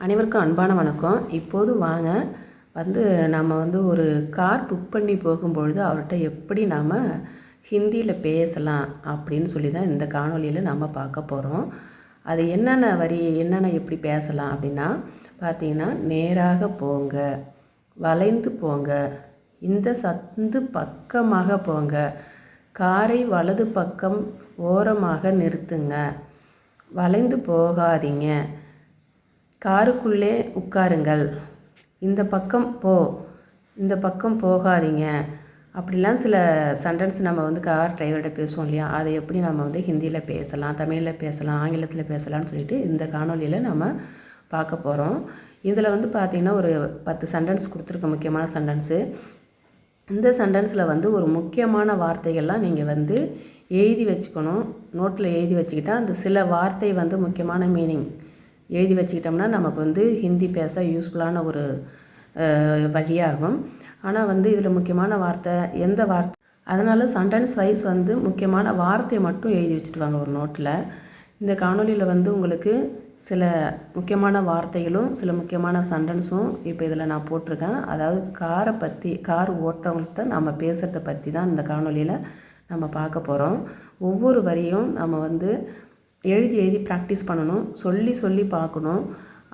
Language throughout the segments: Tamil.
அனைவருக்கும் அன்பான வணக்கம். இப்போது வாங்க வந்து நம்ம வந்து ஒரு கார் புக் பண்ணி போகும்பொழுது அவர்கிட்ட எப்படி நாம் ஹிந்தியில் பேசலாம் அப்படின்னு சொல்லி தான் இந்த காணொலியில் நம்ம பார்க்க போகிறோம் அது என்னென்ன வரி என்னென்ன எப்படி பேசலாம் அப்படின்னா பார்த்தீங்கன்னா நேராக போங்க வளைந்து போங்க இந்த சந்து பக்கமாக போங்க காரை வலது பக்கம் ஓரமாக நிறுத்துங்க வளைந்து போகாதீங்க காருக்குள்ளே உட்காருங்கள். இந்த பக்கம் போ. இந்த பக்கம் போகாதீங்க. அப்படிலாம் சில சென்டென்ஸ் நம்ம வந்து கார் டிரைவர்கிட்ட பேசுவோம் இல்லையா? அதை எப்படி நம்ம வந்து ஹிந்தியில் பேசலாம் தமிழில் பேசலாம் ஆங்கிலத்தில் பேசலாம்னு சொல்லிட்டு இந்த காணொலியில் நம்ம பார்க்க போகிறோம் இதில் வந்து பார்த்திங்கன்னா ஒரு பத்து சென்டென்ஸ் கொடுத்துருக்க முக்கியமான சென்டென்ஸு இந்த சென்டென்ஸில் வந்து ஒரு முக்கியமான வார்த்தைகள்லாம் நீங்கள் வந்து எழுதி வச்சுக்கணும். நோட்டில் எழுதி வச்சுக்கிட்டால் அந்த சில வார்த்தை வந்து முக்கியமான மீனிங் எழுதி வச்சுக்கிட்டோம்னா நமக்கு வந்து ஹிந்தி பேச யூஸ்ஃபுல்லான ஒரு வழியாகும். ஆனால் வந்து இதில் முக்கியமான வார்த்தை எந்த வார்த்தை அதனால் சண்டன்ஸ் வைஸ் வந்து முக்கியமான வார்த்தையை மட்டும் எழுதி வச்சுட்டு வாங்க ஒரு நோட்டில் இந்த காணொலியில் வந்து உங்களுக்கு சில முக்கியமான வார்த்தைகளும் சில முக்கியமான சண்டன்ஸும் இப்போ இதில் நான் போட்டிருக்கேன். அதாவது காரை பற்றி கார் ஓட்டுறவங்கள்ட்ட நம்ம பேசுகிறத பற்றி தான் இந்த காணொலியில் நம்ம பார்க்க போகிறோம் ஒவ்வொரு வரியும் நம்ம வந்து எழுதி எழுதி ப்ராக்டிஸ் பண்ணணும். சொல்லி சொல்லி பார்க்கணும்.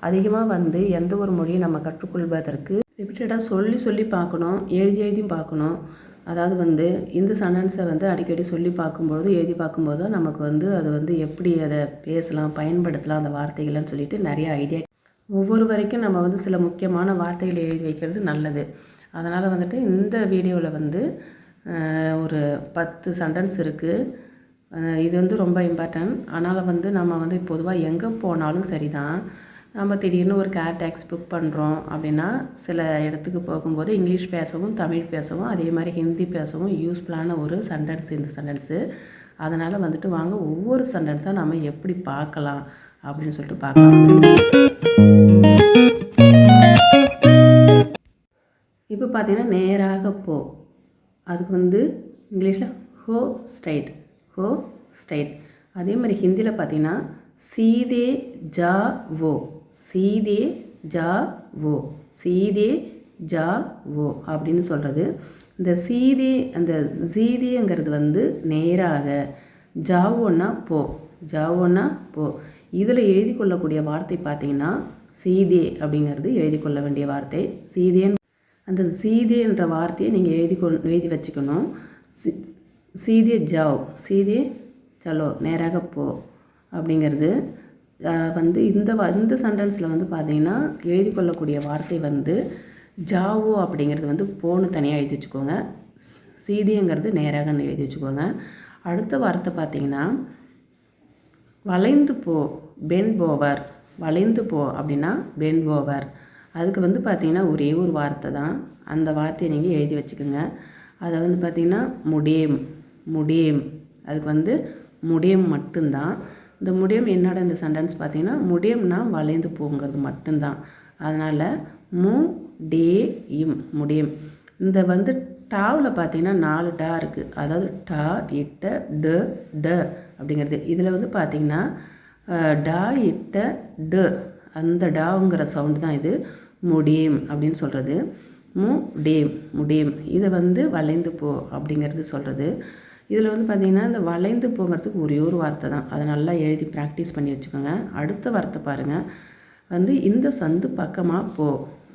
அதிகமாக வந்து எந்த ஒரு மொழியை நம்ம கற்றுக்கொள்வதற்கு ரிப்பீட்டடாக சொல்லி சொல்லி பார்க்கணும். எழுதி எழுதியும் பார்க்கணும். அதாவது வந்து இந்த சென்டென்ஸை வந்து அடிக்கடி சொல்லி பார்க்கும்போது எழுதி பார்க்கும்போது நமக்கு வந்து அது வந்து எப்படி அதை பேசலாம் பயன்படுத்தலாம் அந்த வார்த்தைகள்னு சொல்லிட்டு நிறைய ஐடியா ஒவ்வொரு வரைக்கும் நம்ம வந்து சில முக்கியமான வார்த்தைகளை எழுதி வைக்கிறது நல்லது. அதனால் வந்துட்டு இந்த வீடியோவில் வந்து ஒரு பத்து சென்டென்ஸ் இருக்குது இது வந்து ரொம்ப இம்பார்ட்டன்ட் அதனால் வந்து நம்ம வந்து பொதுவாக எங்கே போனாலும் சரி தான் நம்ம திடீர்னு ஒரு கேர் டேக்ஸ் புக் பண்ணுறோம் அப்படின்னா சில இடத்துக்கு போகும்போது இங்கிலீஷ் பேசவும் தமிழ் பேசவும் அதே மாதிரி ஹிந்தி பேசவும் யூஸ்ஃபுல்லான ஒரு சென்டென்ஸ் இந்த சென்டென்ஸு அதனால் வந்துட்டு வாங்க ஒவ்வொரு சென்டென்ஸாக நம்ம எப்படி பார்க்கலாம் அப்படின்னு சொல்லிட்டு பார்க்கலாம். இப்போ பார்த்தீங்கன்னா நேராக போ. அதுக்கு வந்து இங்கிலீஷில் ஹோ ஸ்ட்ரைட். ஹோ ஸ்டைட் அதே மாதிரி ஹிந்தியில் பார்த்தீங்கன்னா சீதே ஜா ஓ சீதே ஜா ஓ சீதே ஜா ஓ அப்படின்னு சொல்கிறது இந்த சீதே அந்த சீதேங்கிறது வந்து நேராக. ஜாவோன்னா போ. ஜாவோன்னா போ. இதில் எழுதி கொள்ளக்கூடிய வார்த்தை பார்த்தீங்கன்னா சீதே அப்படிங்கிறது எழுதி கொள்ள வேண்டிய வார்த்தை. சீதேன்னு அந்த சீதே என்ற வார்த்தையை நீங்கள் எழுதி கொ எழுதி வச்சுக்கணும். சி சீதே ஜாவ் சீதே சலோ நேராக போ அப்படிங்கிறது வந்து இந்த வ- இந்த சென்டென்ஸில் வந்து பார்த்தீங்கன்னா எழுதி கொள்ளக்கூடிய வார்த்தை வந்து ஜாவோ அப்படிங்கிறது வந்து போன்னு தனியாக எழுதி வச்சுக்கோங்க. சீதிங்கிறது நேராக நேராகன்னு எழுதி வச்சுக்கோங்க. அடுத்த வார்த்தை பார்த்தீங்கன்னா வளைந்து போ பென் ஓவர் வளைந்து போ அப்படின்னா பென் ஓவர் அதுக்கு வந்து பார்த்தீங்கன்னா ஒரே ஒரு வார்த்தை தான். அந்த வார்த்தையை நீங்கள் எழுதி வச்சுக்கோங்க. அதை வந்து பார்த்தீங்கன்னா முடியும் முடியும். அதுக்கு வந்து முடியும் மட்டும்தான். இந்த முடியும் என்னோட இந்த சென்டென்ஸ் பார்த்தீங்கன்னா முடியும்னா வளைந்து போங்கிறது மட்டும்தான். அதனால் மு டே இம் முடியும். இந்த வந்து டாவில் பார்த்தீங்கன்னா நாலு டா இருக்குது அதாவது டா இட்ட ட ட அப்படிங்கிறது. இதில் வந்து பார்த்தீங்கன்னா டா இட்ட ட. அந்த டாங்கிற சவுண்டு தான் இது. முடியும் அப்படின்னு சொல்கிறது மு டேம் முடியும். இதை வந்து வளைந்து போ அப்படிங்கிறது சொல்கிறது இதில் வந்து பார்த்திங்கன்னா இந்த வளைந்து போகிறதுக்கு ஒரே ஒரு வார்த்தை தான். அதை நல்லா எழுதி ப்ராக்டிஸ் பண்ணி வச்சுக்கோங்க. அடுத்த வார்த்தை பாருங்கள் வந்து இந்த சந்து பக்கமாக போ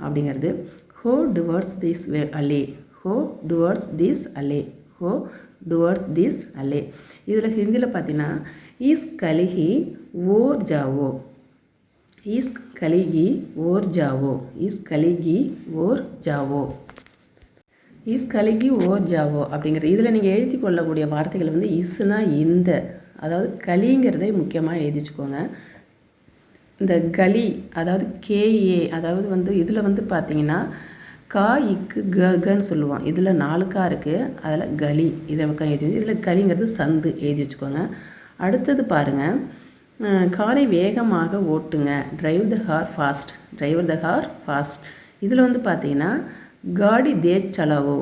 அப்படிங்கிறது ஹோ டுவர்ட்ஸ் திஸ் வே அலே ஹோ டுவர்ஸ் திஸ் அலே ஹோ டுவர்ஸ் திஸ் அலே இதில் ஹிந்தியில் பார்த்தீங்கன்னா ஈஸ் கலிஹி ஓர் ஜாவோ. ஈஸ் கலிகி ஓர் ஜாவோ. இஸ் கலிகி ஓர் ஜாவோ. இஸ் கலகி ஓ ஜாவோ அப்படிங்கிறது. இதில் நீங்கள் எழுதி கொள்ளக்கூடிய வார்த்தைகள் வந்து இஸ்னா இந்த. அதாவது களிங்கிறதை முக்கியமாக எழுதி வச்சுக்கோங்க. இந்த கலி அதாவது கேஏ அதாவது வந்து இதில் வந்து பார்த்தீங்கன்னா கா இக்கு க கன்னு சொல்லுவோம் இதில் நாலு கா இருக்குது அதில் கலி இதை பக்கம் எழுதி வச்சு இதில் கலிங்கிறது சந்து எழுதி வச்சுக்கோங்க. அடுத்தது பாருங்கள் காரை வேகமாக ஓட்டுங்க. Drive the car fast driver the car fast இதில் வந்து பார்த்தீங்கன்னா காடி தேஜ் சலாவோ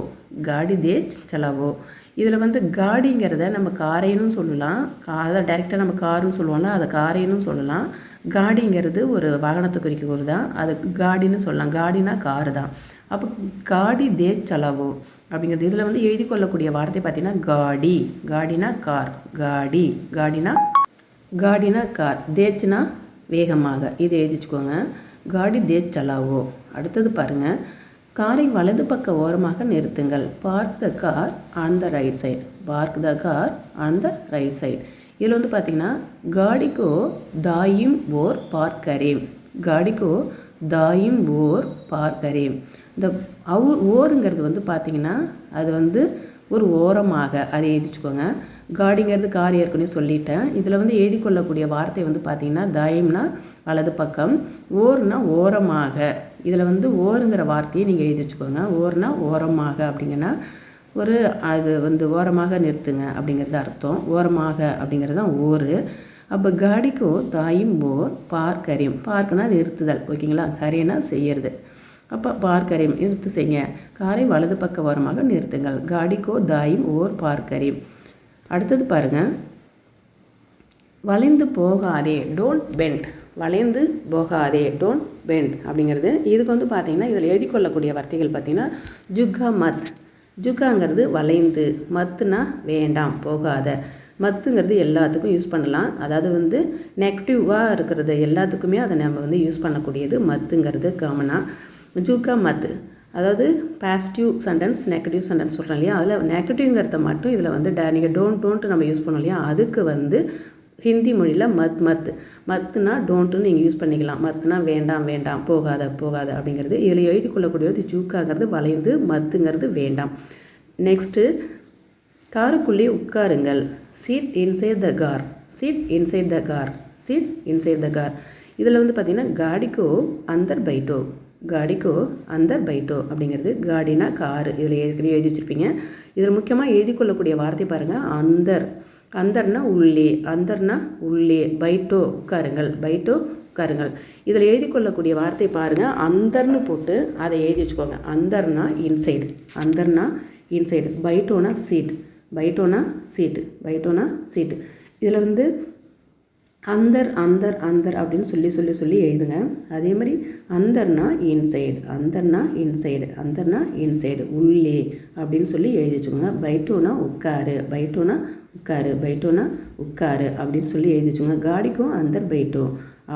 காடி தேஜ் சலாவோ. இதில் வந்து காடிங்கிறத நம்ம காரைன்னு சொல்லலாம். கா அதை டைரெக்டாக நம்ம காருன்னு சொல்லுவோம்ல அதை காரைன்னு சொல்லலாம். காடிங்கிறது ஒரு வாகனத்தை குறிக்கிறது தான். அது காடின்னு சொல்லலாம். காடினா காரு தான். அப்போ காடி தேஜ் சலவோ அப்படிங்கிறது இதில் வந்து எழுதி கொள்ளக்கூடிய வார்த்தை பார்த்தீங்கன்னா காடி. காடினா கார். காடி. காடினா காடினா கார். தேச்சுனா வேகமாக. இது எழுதிச்சுக்கோங்க. காடி தேச் சலாவோ. அடுத்தது பாருங்கள் காரை வலது பக்க ஓரமாக நிறுத்துங்கள். Park the car on the right side park the car on the right side இதில் வந்து பார்த்திங்கன்னா காடிக்கோ தாயும் ஓர் பார்க்கரேம் காடிக்கோ தாயும் ஓர் பார்க்கரேம் இந்த அவு ஓருங்கிறது வந்து பார்த்திங்கன்னா அது வந்து ஒரு ஓரமாக அதை எழுதிச்சுக்கோங்க. காடிங்கிறது கார் ஏற்கனவே சொல்லிட்டேன். இதில் வந்து எழுதி கொள்ளக்கூடிய வார்த்தை வந்து பார்த்திங்கன்னா தாயம்னா வலது பக்கம் ஓர்னா ஓரமாக. இதில் வந்து ஓருங்கிற வார்த்தையை நீங்கள் எழுதி வச்சுக்கோங்க. ஓர்னா ஓரமாக அப்படிங்கன்னா ஒரு அது வந்து ஓரமாக நிறுத்துங்க அப்படிங்கிறது அர்த்தம். ஓரமாக அப்படிங்கிறது தான் ஓர். அப்போ காடிக்கோ தாயும் ஓர் பார்க்கரியம் பார்க்குனா நிறுத்துதல் ஓகேங்களா? கரியனா செய்யறது. அப்போ பார்க்கரியம் நிறுத்து செய்யுங்க. காரை வலது பக்க ஓரமாக நிறுத்துங்கள். காடிக்கோ தாயும் ஓர் பார்க்கரியம் அடுத்தது பாருங்கள் வளைந்து போகாதே. டோன்ட் பெண்ட் வளைந்து போகாதே டோன்ட் பெண்ட் அப்படிங்கிறது. இதுக்கு வந்து பார்த்திங்கன்னா இதில் எழுதி கொள்ளக்கூடிய வார்த்தைகள் பார்த்திங்கன்னா ஜுகா மத் ஜுகாங்கிறது வளைந்து மத்துனா வேண்டாம் போகாத. மத்துங்கிறது எல்லாத்துக்கும் யூஸ் பண்ணலாம். அதாவது வந்து நெகட்டிவாக இருக்கிறது எல்லாத்துக்குமே அதை நம்ம வந்து யூஸ் பண்ணக்கூடியது மத்துங்கிறது காமனாக ஜூக்கா மத்து அதாவது பாசிட்டிவ் சென்டென்ஸ் நெகட்டிவ் சென்டென்ஸ் சொல்கிறோம் இல்லையா? அதில் நெகட்டிவ்ங்கிறத மட்டும் இதில் வந்து டே நீங்கள் டோன்ட் டோன்ட்டு நம்ம யூஸ் பண்ணோம் இல்லையா? அதுக்கு வந்து ஹிந்தி மொழியில் மத் மத். மத்துனா டோன்ட்டுன்னு நீங்கள் யூஸ் பண்ணிக்கலாம். மத்துனா வேண்டாம் வேண்டாம். போகாத போகாத அப்படிங்கிறது. இதில் எழுதி கொள்ளக்கூடியது ஜூக்காங்கிறது வளைந்து மத்துங்கிறது வேண்டாம். நெக்ஸ்ட்டு காருக்குள்ளே உட்காருங்கள். Seat inside the car seat inside the car seat inside the car இதில் வந்து பார்த்திங்கன்னா காடிக்கோ அந்தர் பைட்டோ. காடிக்கோ அந்தர் பைட்டோ அப்படிங்கிறது காடினா காரு. இதில் ஏற்கனவே எழுதி வச்சுருப்பீங்க. இதில் முக்கியமாக எழுதி கொள்ளக்கூடிய வார்த்தை பாருங்கள் அந்தர். அந்தர்னா உள்ளே அந்தர்னா உள்ளே. பைட்டோ உட்காருங்கள் பைட்டோ உட்காருங்கள் இதில் எழுதி கொள்ளக்கூடிய வார்த்தை பாருங்கள் அந்தர்னு போட்டு அதை எழுதி வச்சுக்கோங்க. அந்தர்னா இன்சைடு அந்தர்னா இன்சைடு. பைட்டோனா சீட் பைட்டோனா சீட்டு பைட்டோனா சீட்டு. இதில் வந்து அந்தர் அந்தர் அந்தர் அப்படின்னு சொல்லி சொல்லி சொல்லி எழுதுங்க. அதே மாதிரி அந்தர்னா இன்சைடு அந்தர்னா இன்சைடு அந்தர்னா இன்சைடு உள்ளே அப்படின்னு சொல்லி எழுதி வச்சுக்கோங்க. பைட்டோனா உட்காரு பைட்டோனா உட்காரு பைட்டோனா உட்காரு அப்படின்னு சொல்லி எழுதி வச்சுக்கோங்க. காடிக்கும் அந்தர் பைட்டோ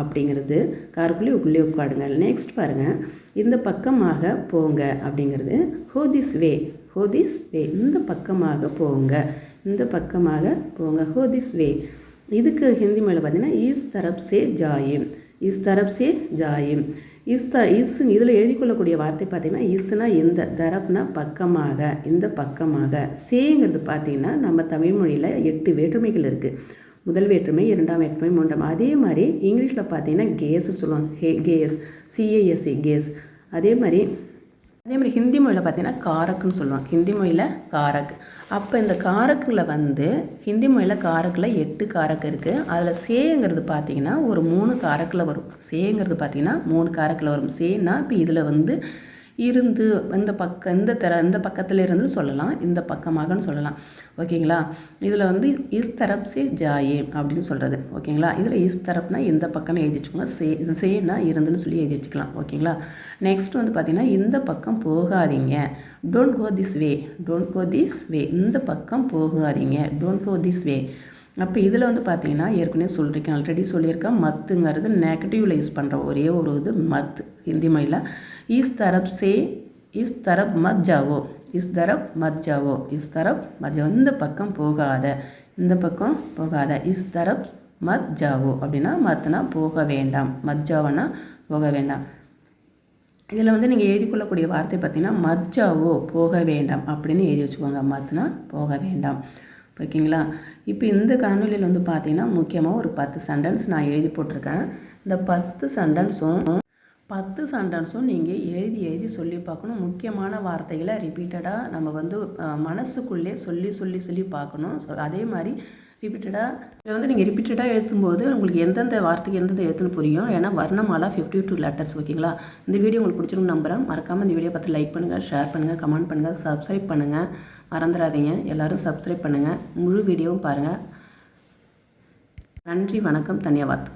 அப்படிங்கிறது. காருக்குள்ளே உள்ளே உட்காடுங்க. நெக்ஸ்ட் பாருங்கள் இந்த பக்கமாக போங்க அப்படிங்கிறது. ஹோ திஸ் வே ஹோ திஸ் வே இந்த பக்கமாக போங்க. இந்த பக்கமாக போங்க. ஹோ திஸ் வே இதுக்கு ஹிந்தி மொழியில் பார்த்தீங்கன்னா ஈஸ் தரப் சே ஜாயிம். இஸ் தரப் சே ஜாயிம். இஸ் த இஸ் இதில் எழுதிக்கொள்ளக்கூடிய வார்த்தை பார்த்திங்கன்னா இஸ்னா இந்த தரப்னா பக்கமாக இந்த பக்கமாக. சேங்கிறது பார்த்தீங்கன்னா நம்ம தமிழ் மொழியில் எட்டு வேற்றுமைகள் இருக்குது முதல் வேற்றுமை இரண்டாம் வேற்றுமை மூன்றாம். அதே மாதிரி இங்கிலீஷில் பார்த்தீங்கன்னா கேஸ்ன்னு சொல்லுவாங்க. A case. C A S C case. அதே மாதிரி அதே மாதிரி ஹிந்தி மொழியில் பார்த்தீங்கன்னா காரக்குன்னு சொல்லுவாங்க. ஹிந்தி மொழியில் காரக் அப்போ இந்த காரக்கில் வந்து ஹிந்தி மொழியில் காரக்கில் எட்டு காரக்கு இருக்குது அதில் சேங்கிறது பார்த்தீங்கன்னா ஒரு மூணு காரக்கில் வரும். சேங்கிறது பார்த்தீங்கன்னா மூணு காரக்கில் வரும். சேன்னா இப்போ இதில் வந்து இருந்து இந்த பக்கம் இந்த தர இந்த பக்கத்தில் இருந்து சொல்லலாம் இந்த பக்கமாகன்னு சொல்லலாம். ஓகேங்களா? இதில் வந்து இஸ் தரப் சே ஜாயே அப்படின்னு சொல்கிறது ஓகேங்களா? இதில் இஸ் தரப்னா இந்த பக்கம்னு எழுதி வச்சுக்கோங்க. சே சேனா இருந்துன்னு சொல்லி எழுதி வச்சுக்கலாம். ஓகேங்களா? நெக்ஸ்ட் வந்து பார்த்திங்கன்னா இந்த பக்கம் போகாதீங்க. Don't go this way don't go this way இந்த பக்கம் போகாதீங்க. டோன்ட் கோ திஸ் வே அப்போ இதில் வந்து பார்த்தீங்கன்னா ஏற்கனவே சொல்லியிருக்கேன் ஆல்ரெடி சொல்லியிருக்கேன். மத்துங்கிறது நெகட்டிவில் யூஸ் பண்ணுற ஒரே ஒரு இது மத் ஹிந்தி மொழியில் இஸ் தரப் சே இஸ் தரப் மத் ஜாவோ இஸ் தரப் மத் ஜாவோ இஸ் தரப் மத் ஜாவோ இந்த பக்கம் போகாத இந்த பக்கம் போகாத இஸ் தரப் மத் ஜாவோ அப்படின்னா மத்னா போக வேண்டாம் மத் ஜாவோனா போக வேண்டாம். இதில் வந்து நீங்கள் எழுதி கொள்ளக்கூடிய வார்த்தை பார்த்தீங்கன்னா மஜ்ஜாவோ போக வேண்டாம் அப்படின்னு எழுதி வச்சுக்கோங்க மத்னா போக வேண்டாம். ஓகேங்களா? இப்போ இந்த காணொலியில் வந்து பார்த்தீங்கன்னா முக்கியமாக ஒரு பத்து சென்டென்ஸ் நான் எழுதி போட்டிருக்கேன். இந்த பத்து சென்டென்ஸும் பத்து சென்டென்ஸும் நீங்கள் எழுதி எழுதி சொல்லி பார்க்கணும். முக்கியமான வார்த்தைகளை ரிப்பீட்டடாக நம்ம வந்து மனசுக்குள்ளே சொல்லி சொல்லி சொல்லி பார்க்கணும். ஸோ அதே மாதிரி ரிப்பீட்டடாக இதை வந்து நீங்கள் ரிப்பீட்டடாக எழுத்தும்போது உங்களுக்கு எந்தெந்த வார்த்தைக்கு எந்தெந்த எழுத்துன்னு புரியும். ஏன்னா வர்ணமாலா ஃபிஃப்டி டூ லெட்டர்ஸ் ஓகேங்களா இந்த வீடியோ உங்களுக்கு பிடிச்சிருக்கும் நம்புகிறேன் மறக்காமல் இந்த வீடியோ பார்த்து லைக் பண்ணுங்கள் ஷேர் பண்ணுங்கள் கமெண்ட் பண்ணுங்கள் சப்ஸ்கிரைப் பண்ணுங்கள் மறந்துடாதீங்க. எல்லோரும் சப்ஸ்கிரைப் பண்ணுங்கள் முழு வீடியோவும் பாருங்கள் நன்றி வணக்கம் தன்யவாத்.